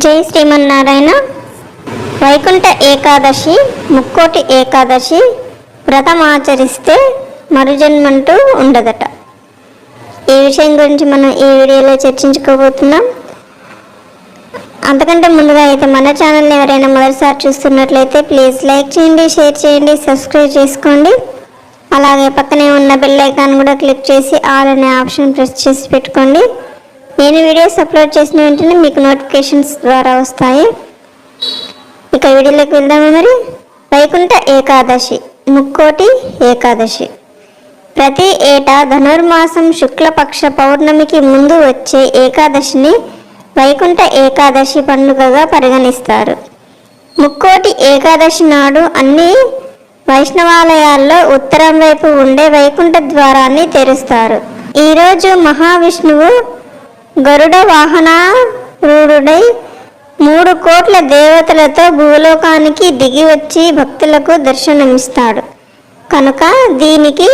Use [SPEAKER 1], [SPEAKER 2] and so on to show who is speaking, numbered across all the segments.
[SPEAKER 1] జై శ్రీమన్నారాయణ. వైకుంఠ ఏకాదశి ముక్కోటి ఏకాదశి వ్రతం ఆచరిస్తే మరుజన్మంటూ ఉండదట. ఈ విషయం గురించి మనం ఈ వీడియోలో చర్చించుకోబోతున్నాం. అంతకంటే ముందుగా అయితే మన ఛానల్ని ఎవరైనా మొదటిసారి చూస్తున్నట్లయితే ప్లీజ్ లైక్ చేయండి షేర్ చేయండి సబ్స్క్రైబ్ చేసుకోండి. అలాగే పక్కనే ఉన్న బెల్ ఐకాన్ కూడా క్లిక్ చేసి ఆల్ అనే ఆప్షన్ ప్రెస్ చేసి పెట్టుకోండి. నేను వీడియోస్ అప్లోడ్ చేసిన వెంటనే మీకు నోటిఫికేషన్స్ ద్వారా వస్తాయి. ఇక వీడియోలోకి వెళ్దామా మరి? వైకుంఠ ఏకాదశి ముక్కోటి ఏకాదశి. ప్రతి ఏటా ధనుర్మాసం శుక్లపక్ష పౌర్ణమికి ముందు వచ్చే ఏకాదశిని వైకుంఠ ఏకాదశి పండుగగా పరిగణిస్తారు. ముక్కోటి ఏకాదశి నాడు అన్ని వైష్ణవాలయాల్లో ఉత్తరం వైపు ఉండే వైకుంఠ ద్వారాన్ని తెరుస్తారు ఈరోజు మహావిష్ణువు గరుడ వాహనారూఢుడై మూడు కోట్ల దేవతలతో భూలోకానికి దిగి వచ్చి భక్తులకు దర్శనమిస్తాడు. కనుక దీనికి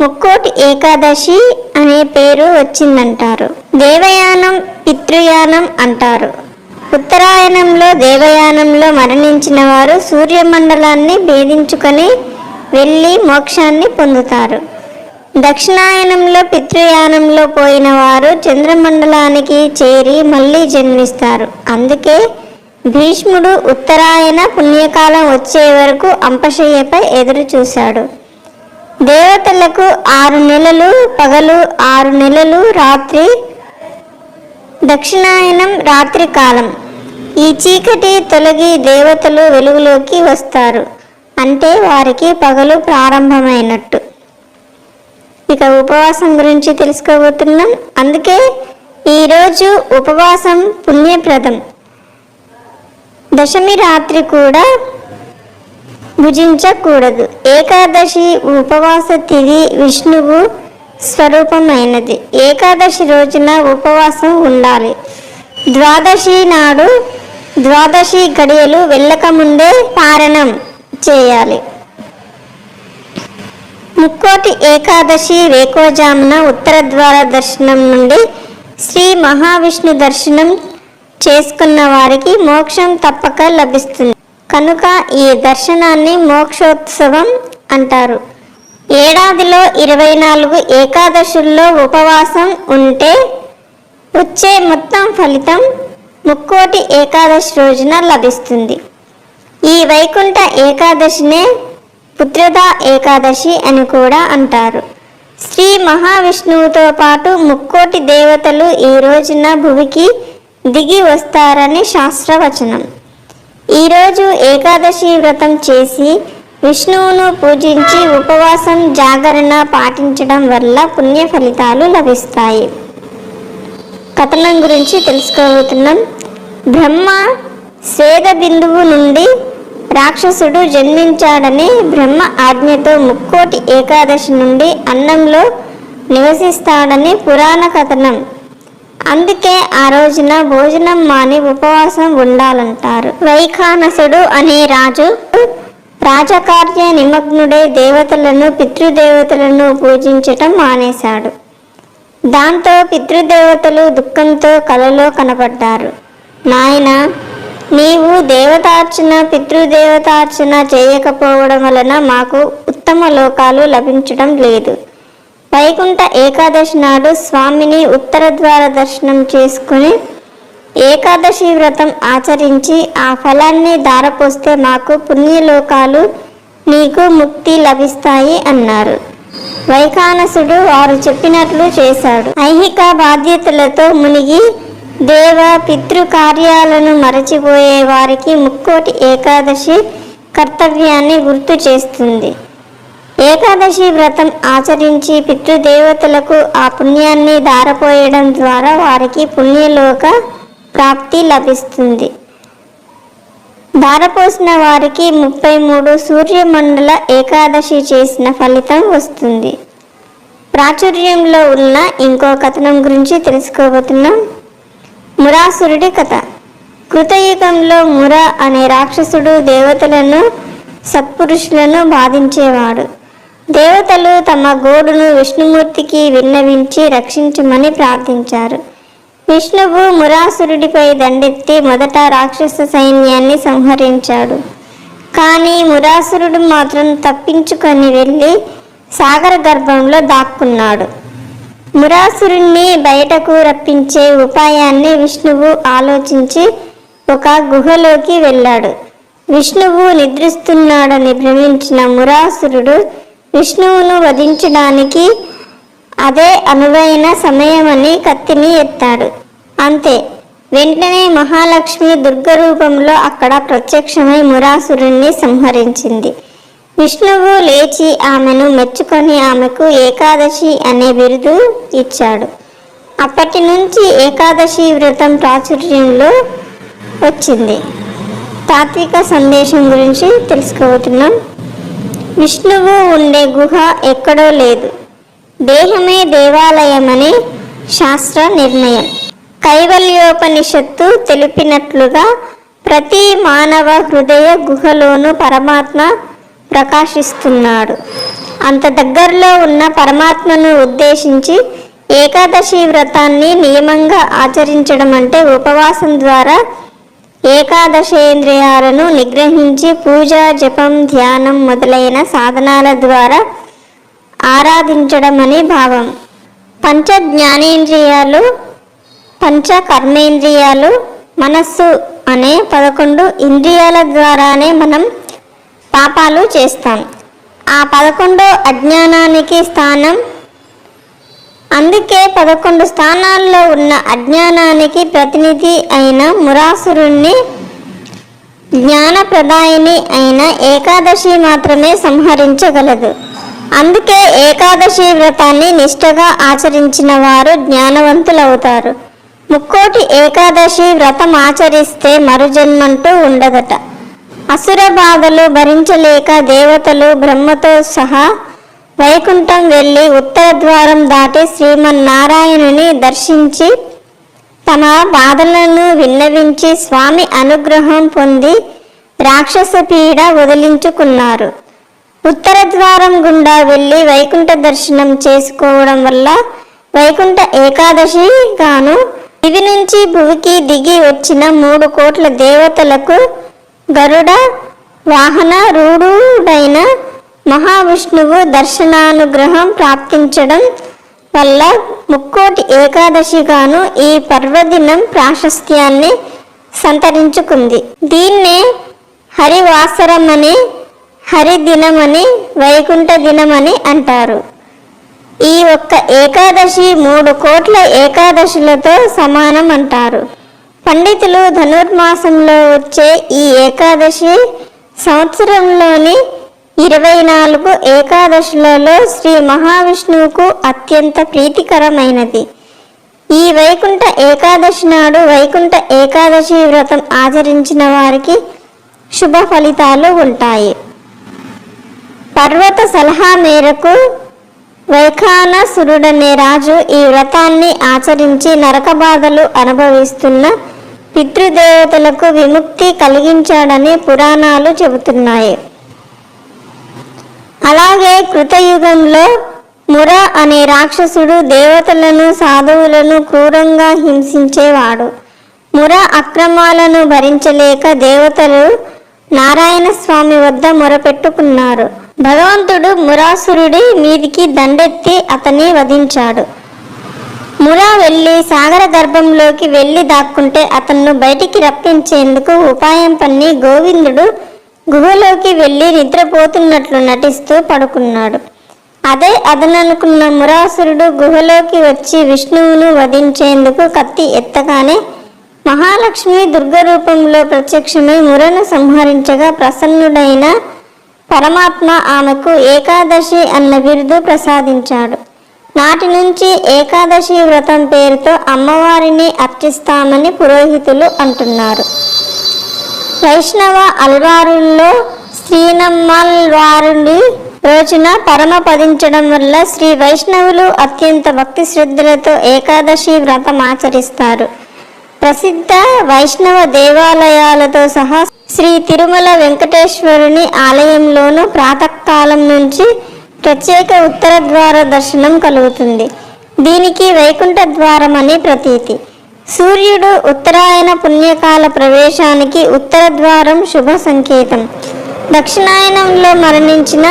[SPEAKER 1] ముక్కోటి ఏకాదశి అనే పేరు వచ్చిందంటారు. దేవయానం పితృయానం అంటారు. ఉత్తరాయణంలో దేవయానంలో మరణించిన వారు సూర్యమండలాన్ని భేదించుకొని వెళ్ళి మోక్షాన్ని పొందుతారు. దక్షిణాయనంలో పితృయానంలో పోయిన వారు చంద్రమండలానికి చేరి మళ్ళీ జన్మిస్తారు. అందుకే భీష్ముడు ఉత్తరాయణ పుణ్యకాలం వచ్చే వరకు అంపశయ్యపై ఎదురు చూశాడు దేవతలకు ఆరు నెలలు పగలు ఆరు నెలలు రాత్రి దక్షిణాయనం రాత్రి కాలం. ఈ చీకటి తొలగి దేవతలు వెలుగులోకి వస్తారు. అంటే వారికి పగలు ప్రారంభమైనట్టు. ఇక ఉపవాసం గురించి తెలుసుకోబోతున్నాం. అందుకే ఈరోజు ఉపవాసం పుణ్యప్రదం. దశమి రాత్రి కూడా భుజించకూడదు. ఏకాదశి ఉపవాస తిథి విష్ణువు స్వరూపమైనది. ఏకాదశి రోజున ఉపవాసం ఉండాలి. ద్వాదశి నాడు ద్వాదశి గడియలు వెళ్ళకముందే పారణం చేయాలి. ముక్కోటి ఏకాదశి రేకోజామున ఉత్తర ద్వార దర్శనం నుండి శ్రీ మహావిష్ణు దర్శనం చేసుకున్న వారికి మోక్షం తప్పక లభిస్తుంది. కనుక ఈ దర్శనాన్ని మోక్షోత్సవం అంటారు. ఏడాదిలో ఇరవై నాలుగు ఏకాదశుల్లో ఉపవాసం ఉంటే వచ్చే మొత్తం ఫలితం ముక్కోటి ఏకాదశి రోజున లభిస్తుంది. ఈ వైకుంఠ ఏకాదశినే పుత్రద ఏకాదశి అని కూడా అంటారు. శ్రీ మహావిష్ణువుతో పాటు ముక్కోటి దేవతలు ఈ రోజున భువికి దిగి వస్తారని శాస్త్రవచనం. ఈరోజు ఏకాదశి వ్రతం చేసి విష్ణువును పూజించి ఉపవాసం జాగరణ పాటించడం వల్ల పుణ్య ఫలితాలు లభిస్తాయి. కథనం గురించి తెలుసుకోబోతున్నాం. బ్రహ్మ స్వేద బిందువు నుండి రాక్షసుడు జన్మించాడని బ్రహ్మ ఆజ్ఞతో ముక్కోటి ఏకాదశి నుండి అన్నంలో నివసిస్తాడని పురాణ కథనం. అందుకే ఆ రోజున భోజనం మాని ఉపవాసం ఉండాలంటారు. వైఖానసుడు అనే రాజు రాజకార్య నిమగ్నుడై దేవతలను పితృదేవతలను పూజించటం మానేశాడు. దాంతో పితృదేవతలు దుఃఖంతో కలలో కనపడ్డారు. నాయన నీవు దేవతార్చన పితృదేవతార్చన చేయకపోవడం వలన మాకు ఉత్తమ లోకాలు లభించడం లేదు. వైకుంఠ ఏకాదశి నాడు స్వామిని ఉత్తర ద్వార దర్శనం చేసుకుని ఏకాదశి వ్రతం ఆచరించి ఆ ఫలాన్ని దారపోస్తే మాకు పుణ్యలోకాలు నీకు ముక్తి లభిస్తాయి అన్నారు. వైఖానసుడు వారు చెప్పినట్లు చేశాడు. ఐహిక బాధ్యతలతో మునిగి దేవ పితృ కార్యాలను మరచిపోయే వారికి ముక్కోటి ఏకాదశి కర్తవ్యాన్ని గుర్తు చేస్తుంది. ఏకాదశి వ్రతం ఆచరించి పితృదేవతలకు ఆ పుణ్యాన్ని దారపోయడం ద్వారా వారికి పుణ్యలోక ప్రాప్తి లభిస్తుంది. దారపోసిన వారికి ముప్పై మూడు సూర్యమండల ఏకాదశి చేసిన ఫలితం వస్తుంది. ప్రాచుర్యంలో ఉన్న ఇంకో కథనం గురించి తెలుసుకోబోతున్నాం. మురాసురుడి కథ. కృతయుగంలో ముర అనే రాక్షసుడు దేవతలను సత్పురుషులను బాధించేవాడు. దేవతలు తమ గోడును విష్ణుమూర్తికి విన్నవించి రక్షించమని ప్రార్థించారు. విష్ణువు మురాసురుడిపై దండెత్తి మొదట రాక్షస సైన్యాన్ని సంహరించాడు. కానీ మురాసురుడు మాత్రం తప్పించుకొని వెళ్ళి సాగర గర్భంలో దాక్కున్నాడు. మురాసురుణ్ణి బయటకు రప్పించే ఉపాయాన్ని విష్ణువు ఆలోచించి ఒక గుహలోకి వెళ్ళాడు. విష్ణువు నిద్రిస్తున్నాడని భ్రమించిన మురాసురుడు విష్ణువును వధించడానికి అదే అనువైన సమయమని కత్తిని ఎత్తాడు. అంతే. వెంటనే మహాలక్ష్మి దుర్గ రూపంలో అక్కడ ప్రత్యక్షమై మురాసురుణ్ణి సంహరించింది. విష్ణువు లేచి ఆమెను మెచ్చుకొని ఆమెకు ఏకాదశి అనే బిరుదు ఇచ్చాడు. అప్పటి నుంచి ఏకాదశి వ్రతం ప్రాచుర్యంలో వచ్చింది. తాత్విక సందేశం గురించి తెలుసుకోబోతున్నాం. విష్ణువు ఉండే గుహ ఎక్కడో లేదు. దేహమే దేవాలయమని శాస్త్ర నిర్ణయం. కైవల్యోపనిషత్తు తెలిపినట్లుగా ప్రతి మానవ హృదయ గుహలోనూ పరమాత్మ ప్రకాశిస్తున్నాడు. అంత దగ్గరలో ఉన్న పరమాత్మను ఉద్దేశించి ఏకాదశి వ్రతాన్ని నియమంగా ఆచరించడం అంటే ఉపవాసం ద్వారా ఏకాదశేంద్రియాలను నిగ్రహించి పూజ జపం ధ్యానం మొదలైన సాధనాల ద్వారా ఆరాధించడం అని భావం. పంచ జ్ఞానేంద్రియాలు పంచ కర్మేంద్రియాలు మనస్సు అనే పదకొండు ఇంద్రియాల ద్వారానే మనం పాపాలు చేస్తాం. ఆ పదకొండో అజ్ఞానానికి స్థానం. అందుకే పదకొండు స్థానాల్లో ఉన్న అజ్ఞానానికి ప్రతినిధి అయిన మురాసురుణ్ణి జ్ఞానప్రదాయిని అయిన ఏకాదశి మాత్రమే సంహరించగలదు. అందుకే ఏకాదశి వ్రతాన్ని నిష్ఠగా ఆచరించిన వారు జ్ఞానవంతులవుతారు. ముక్కోటి ఏకాదశి వ్రతం ఆచరిస్తే మరుజన్మంటూ ఉండదట. అసుర బాధలు భరించలేక దేవతలు బ్రహ్మతో సహా వైకుంఠం వెళ్ళి ఉత్తర ద్వారం దాటి శ్రీమన్నారాయణుని దర్శించి తమ బాధలను విన్నవించి స్వామి అనుగ్రహం పొంది రాక్షస పీడ వదిలించుకున్నారు. ఉత్తర ద్వారం గుండా వెళ్ళి వైకుంఠ దర్శనం చేసుకోవడం వల్ల వైకుంఠ ఏకాదశి గాను దివి నుంచి భువికి దిగి వచ్చిన మూడు కోట్ల దేవతలకు గరుడ వాహన రూఢుడైన మహావిష్ణువు దర్శనానుగ్రహం ప్రాప్తించడం వల్ల ముక్కోటి ఏకాదశిగాను ఈ పర్వదినం ప్రాశస్త్యాన్ని సంతరించుకుంది. దీన్నే హరివాసరమని హరిదినమని వైకుంఠ దినమని అంటారు. ఈ ఒక్క ఏకాదశి మూడు కోట్ల ఏకాదశులతో సమానం అంటారు. పండితులు ధనుర్మాసంలో వచ్చే ఈ ఏకాదశి సంవత్సరంలోని ఇరవై నాలుగు ఏకాదశులలో శ్రీ మహావిష్ణువుకు అత్యంత ప్రీతికరమైనది. ఈ వైకుంఠ ఏకాదశి నాడు వైకుంఠ ఏకాదశి వ్రతం ఆచరించిన వారికి శుభ ఫలితాలు ఉంటాయి. పర్వత సలహా మేరకు వైఖానసురుడనే రాజు ఈ వ్రతాన్ని ఆచరించి నరక బాధలు అనుభవిస్తున్న పితృదేవతలకు విముక్తి కలిగించాడని పురాణాలు చెబుతున్నాయి. అలాగే కృతయుగంలో ముర అనే రాక్షసుడు దేవతలను సాధువులను క్రూరంగా హింసించేవాడు. ముర అక్రమాలను భరించలేక దేవతలు నారాయణ స్వామి వద్ద మొరపెట్టుకున్నారు. భగవంతుడు మురాసురుడి మీదికి దండెత్తి అతన్ని వధించాడు. మురా వెళ్ళి సాగర గర్భంలోకి వెళ్ళి దాక్కుంటే అతన్ను బయటికి రప్పించేందుకు ఉపాయం పన్ని గోవిందుడు గుహలోకి వెళ్ళి నిద్రపోతున్నట్లు నటిస్తూ పడుకున్నాడు. అదే అదననుకున్న మురాసురుడు గుహలోకి వచ్చి విష్ణువును వధించేందుకు కత్తి ఎత్తగానే మహాలక్ష్మి దుర్గ రూపంలో ప్రత్యక్షమై మురను సంహరించగా ప్రసన్నుడైన పరమాత్మ ఆమెకు ఏకాదశి అన్న బిరుదు ప్రసాదించాడు. నాటి నుంచి ఏకాదశి వ్రతం పేరుతో అమ్మవారిని అర్చిస్తామని పురోహితులు అంటున్నారు. వైష్ణవ అల్వారుల్లో శ్రీనమ్మల్వారుని రోజున పరమపదించడం వల్ల శ్రీ వైష్ణవులు అత్యంత భక్తి శ్రద్ధలతో ఏకాదశి వ్రతం ఆచరిస్తారు. ప్రసిద్ధ వైష్ణవ దేవాలయాలతో సహా శ్రీ తిరుమల వెంకటేశ్వరుని ఆలయంలోనూ ప్రాతకాలం నుంచి ప్రత్యేక ఉత్తర ద్వార దర్శనం కలుగుతుంది. దీనికి వైకుంఠ ద్వారం అని ప్రతీతి. సూర్యుడు ఉత్తరాయణ పుణ్యకాల ప్రవేశానికి ఉత్తర ద్వారం శుభ సంకేతం. దక్షిణాయనంలో మరణించిన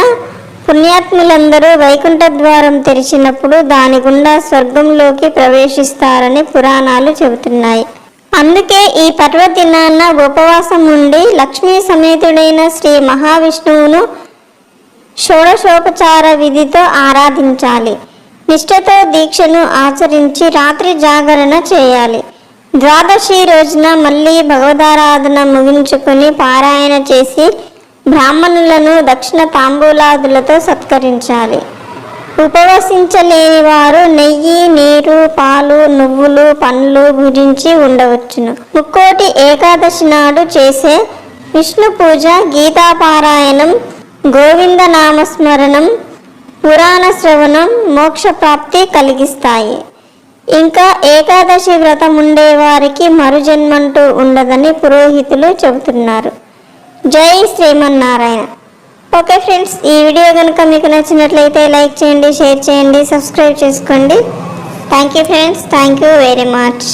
[SPEAKER 1] పుణ్యాత్ములందరూ వైకుంఠ ద్వారం తెరిచినప్పుడు దాని గుండా స్వర్గంలోకి ప్రవేశిస్తారని పురాణాలు చెబుతున్నాయి. అందుకే ఈ పర్వదినాన ఉపవాసం ఉండి లక్ష్మీ సమేతుడైన శ్రీ మహావిష్ణువును షోడశోపచార విధితో ఆరాధించాలి. నిష్ఠతో దీక్షను ఆచరించి రాత్రి జాగరణ చేయాలి. ద్వాదశి రోజున మళ్ళీ భగవదారాధన ముగించుకుని పారాయణ చేసి బ్రాహ్మణులను దక్షిణ తాంబూలాదులతో సత్కరించాలి. ఉపవసించలేని వారు నెయ్యి నీరు పాలు నువ్వులు పండ్లు భుజించి ఉండవచ్చును. ముక్కోటి ఏకాదశి నాడు చేసే విష్ణు పూజ గీతాపారాయణం గోవింద నామస్మరణం పురాణ శ్రవణం మోక్ష ప్రాప్తి కలిగిస్తాయి. ఇంకా ఏకాదశి వ్రతం ఉండేవారికి మరుజన్మంటూ ఉండదని పురోహితులు చెబుతున్నారు. జై శ్రీమన్నారాయణ. ఓకే ఫ్రెండ్స్ ఈ వీడియో కనుక మీకు నచ్చినట్లయితే లైక్ చేయండి షేర్ చేయండి సబ్స్క్రైబ్ చేసుకోండి. Thank you friends thank you very much.